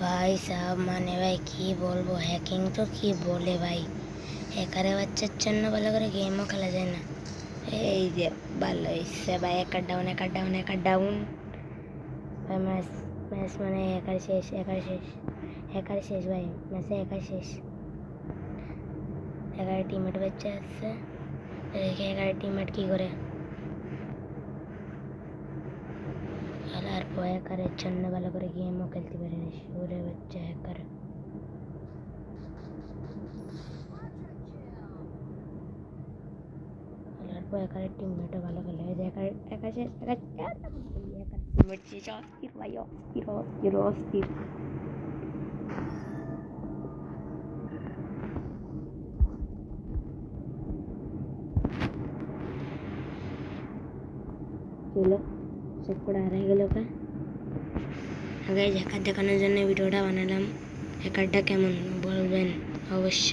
ভাই সাহেব মানে ভাই কি বলবো হ্যাকিং তো কি বলে ভাই হ্যাকারে বাচ্চার জন্য ভালো করে গেমও খেলা যায় না এই যে ভালো হয়েছে ভাই একার ডাউন একার ডাউন একার ডাউন ভাই ম্যাচ ম্যাচ মানে একার শেষ একার শেষ একার শেষ ভাই ম্যাচে একার শেষ এগারো টিমমেট বাচ্চা আসছে দেখে এগারো টিমমেট কি করে খেলার পর হ্যাকারের জন্য ভালো করে গেমও পর হ্যাকারের টিমমেটও ভালো খেলে যে হ্যাকার একা শেষ একা হ্যাকার টিমমেট শেষ অস্থির ভাই অস্থির অস্থির অস্থির চলো সব করে হারাই গেল কা আগে হ্যাকার দেখানোর জন্য ভিডিওটা বানালাম। হ্যাকারটা কেমন বলবেন অবশ্যই।